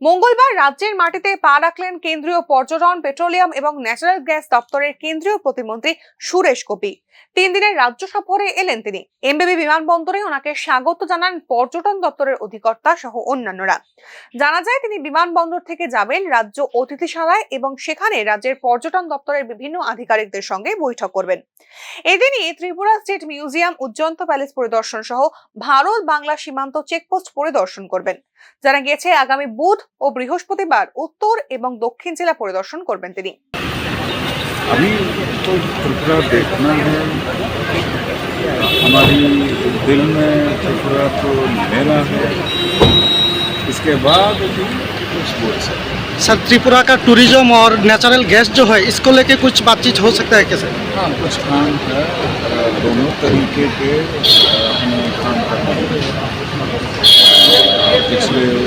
মঙ্গলবার রাজ্যের মাটিতে পা রাখলেন কেন্দ্রীয় পর্যটন, পেট্রোলিয়াম এবং ন্যাচারাল গ্যাস দপ্তরের কেন্দ্রীয় প্রতিমন্ত্রী সুরেশ গোপী তিন দিনের রাজ্য সফরে এলেন তিনি। এমবিবি বিমানবন্দরে ওনাকে স্বাগত জানান পর্যটন দপ্তরের অধিকর্তা সহ অন্যান্যরা। জানা যায়, তিনি বিমানবন্দর থেকে যাবেন রাজ্য অতিথিশালায় এবং সেখানে রাজ্যের পর্যটন দপ্তরের বিভিন্ন আধিকারিকদের সঙ্গে বৈঠক করবেন। এদিনই Tripura state museum Ujjayanta palace পরিদর্শন সহ ভারত বাংলা সীমান্ত চেকপোস্ট পরিদর্শন করবেন। জানা গিয়েছে, আগামী বুধ ও বৃহস্পতিবার উত্তর এবং দক্ষিণ জেলা পরিদর্শন করবেন তিনি अभी तो त्रिपुरा देखना है हमारी दिल में त्रिपुरा को लेना है इसके बाद भी कुछ बोल सकते हैं। सर त्रिपुरा का टूरिज्म और नेचुरल गैस जो है इसको लेके कुछ बातचीत हो सकता है कैसे हाँ कुछ काम है अ, दोनों तरीके के अ, हमें काम करना है अ, पिछले पाँच अ, सात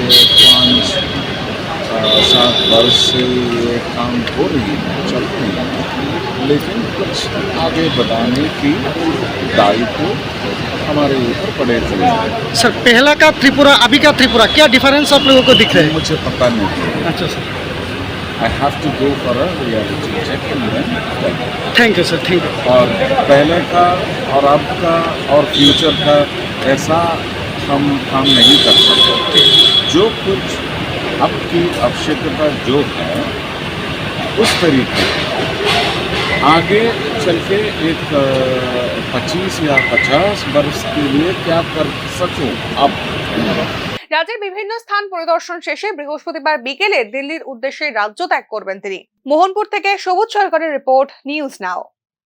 वर्ष से ये काम हो रही है चल रही है। लेकिन कुछ आगे बढ़ाने की दायित्व हमारे ऊपर पड़े थे सर पहला का त्रिपुरा अभी का त्रिपुरा क्या डिफरेंस आप लोगों को दिख रहे हैं? मुझे पता नहीं। अच्छा sir. I have to go for a reality check thank you sir thank you और पहले का और अब का और फ्यूचर का ऐसा हम काम नहीं कर सकते। जो कुछ अब की आवश्यकता जो है उस तरीके आगे चल के एक पच्चीस या पचास वर्ष के लिए क्या कर सकूं अब রাজ্যের বিভিন্ন স্থান পরিদর্শন শেষে বৃহস্পতিবার বিকেলে দিল্লির উদ্দেশ্যে রাজ্য ত্যাগ করবেন তিনি মোহনপুর থেকে সবুজ সরকারের রিপোর্ট নিউজ নাও